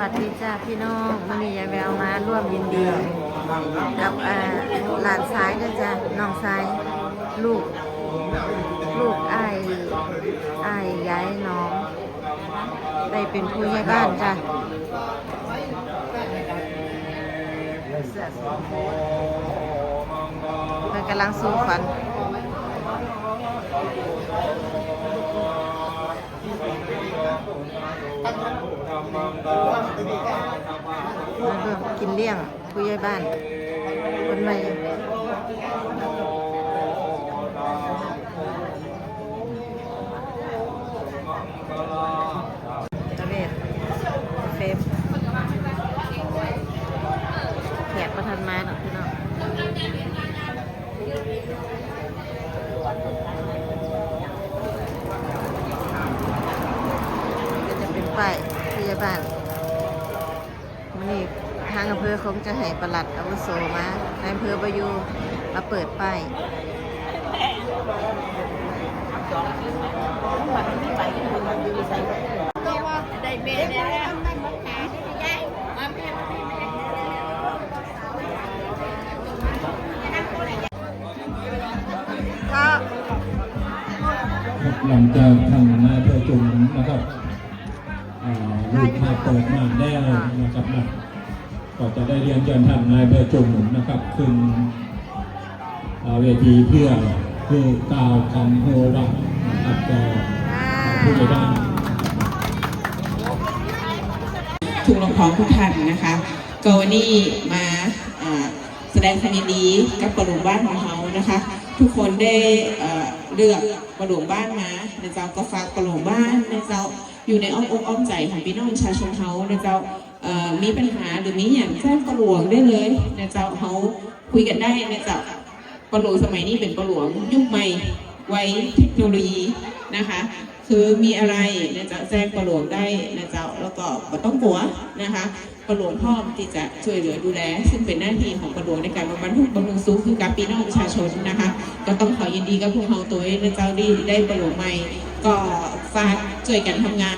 วัสดีจ้าพี่น้องมันมียายแววมาร่วมยินดีกับหลานซ้ายด้วยจ้ะน้องซ้ายลูก ลูกไอ้ไอ้ย้ายน้อง ได้เป็นผู้ใหญ่บ้านจ้ะเพิ่นกำลังสู้ฟันมาเริ่ม กินเลี้ยงผู้ใหญ่บ้านคนใหม่เวทเฟฟแขกประทันมาหรอกพี่น้องก็จะเป็นป้ายผู้ใหญ่ บ้านมันนี่ทางอำเภอคงจะให้ประหลัดอาวุโสมาในอำเภอประยูมาเปิดป้ายหลังจากทางนายประจุมนะครับ ลูกมาเปิดงานได้นะครับนะก็จะได้เรียนเชิญท่านนายประจุมนะครับ ขึ้นเวทีเพื่อเพื่อกล่าวคำโหรักนะครับแก่ผู้ใหญ่บ้านทุกน้องทุกท่านนะคะก็วันนี้มาแสดงความยินดีกับประหลวงบ้านของเขานะคะ ทุกคนได้เอ่อเลือกประหลวงบ้านมาในเจ้าก็ฝากประหลวงบ้านในเจ้า อยู่ในอ้อมอกอ้อมใจของพี่น้องประชาชนเขาในเจ้ามีปัญหาหรือมีอย่างแจ้งประหลวงได้เลยในเจ้าเขาคุยกันได้ในเจ้าประหลวงสมัยนี้เป็นประหลวงยุคใหม่ไว้เทคโนโลยีนะคะ คือมีอะไรนะจ๊ะแจ้งประหลวงได้นะจ๊ะแล้วก็บ่ต้องหัวนะคะประหลวงพ่อมที่จะช่วยเหลือดูแล ซึ่งเป็นหน้าที่ของประหลวงในการบำบัดทุกบำรุงสุขคือการปีน้องประชาชนนะคะ ก็ต้องขอยินดีกับพวกเราตัวเองนะเจ้าดีได้ประหลวงใหม่ ก็ฝากช่วยกันทำงาน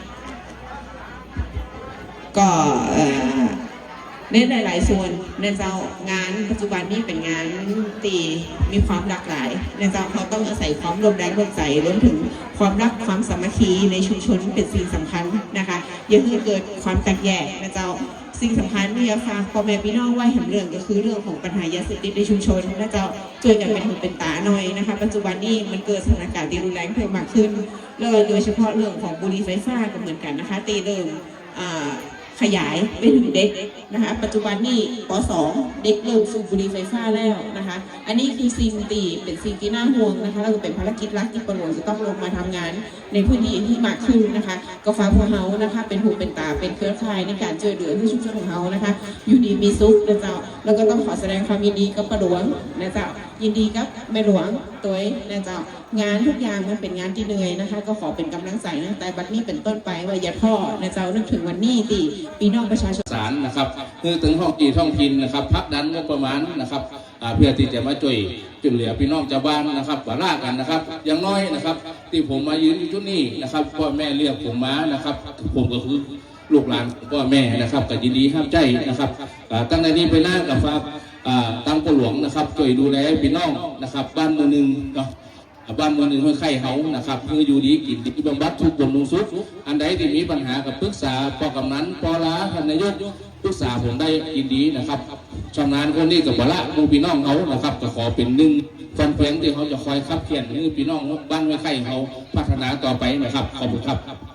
ก็เอ่อ ในหลาย ๆ ส่วนในเจ้างานปัจจุบันนี้เป็นงานตีมีความหลากหลายในเจ้าเขาต้องอาศัยความรวมแรงรวมใจรวมถึงความรักความสามัคคีในชุมชนเป็นสิ่งสำคัญนะคะอย่าให้เกิดความแตกแยกนะเจ้าสิ่งสำคัญที่จะฝากพ่อแม่พี่น้องไว้เห็นเรื่องก็คือเรื่องของปัญหายาเสพติดในชุมชนนะเจ้าช่วยกันเป็นหูเป็นตาหน่อยนะคะ ปัจจุบันนี้มันเกิดสถานการณ์ที่รุนแรงเพิ่มมากขึ้นเลยโดยเฉพาะเรื่องของบุหรี่ไฟฟ้าก็เหมือนกันนะคะ ตีเริ่มอ่า ขยายไปถึงเด็กนะคะปัจจุบันนี่ป .2 เด็กเริ่มสูบบุหรี่ไฟฟ้าแล้วนะคะ อันนี้คือสิ่งตีเป็นสิ่งที่น่าห่วงนะคะแล้วก็เป็นภารกิจหลักที่ปหลวงจะต้องลงมาทำงาน ในพื้นที่ที่มากขึ้นนะคะก็ฝาพวเขานะคะเป็นหูเป็นตาเป็นเครือข่ายในการช่วยเหลือให้ชุมชนของเขานะคะอยู่ดีมีสุขนะเจ้าแล้วก็ต้องขอแสดงความยินดีกับประหลวงนะเจ้ายินดีกับแม่หลวงตัวนะเจ้างานทุกอย่างมันเป็นงานที่เหนื่อยนะคะ ก็ขอเป็นกำลังใจนะแต่บัดนี้เป็นต้นไปว่าอย่าท้อนะเจ้านึกถึงวันนี้ตีพี่น้องประชาชนสารนะครับคือถึงห้องกี่ท้องถิ่นนะครับพักดันงบประมาณนะครับเพื่อที่จะมาช่วยจุนเหลือพี่น้องชาวบ้านนะครับบาร่ากันนะครับ อย่างน้อยนะครับ ที่ผมมายืนอยู่ที่นี่นะครับพ่อแม่เรียกผมมานะครับ ผมก็คือลูกหลานพ่อแม่นะครับก็ยินดีห้ามใจนะครับตั้งแต่นี้ไปหน้ากับฝากอ่าตั้งปหลวงนะครับช่วยดูแลพี่น้องนะครับ บ้านเมืองหนึ่งเนาะ บ้านเมืองหนึ่งค่อยไข่เขานะครับคืออยู่ดีกินดีบำบัดทุกบำรุงสุขอันใดที่มีปัญหากับปรึกษาปอกำนันปอลาท่านนายกปรึกษาผมได้ยินดีนะครับชำนาญคนนี้กับบละหมูพี่น้องเขานะครับก็ขอเป็นหนึ่งฟันเพียงที่เขาจะคอยขับเขียนมือพี่น้องบ้านไว้ไข่เขาพัฒนาต่อไปนะครับขอบคุณครับ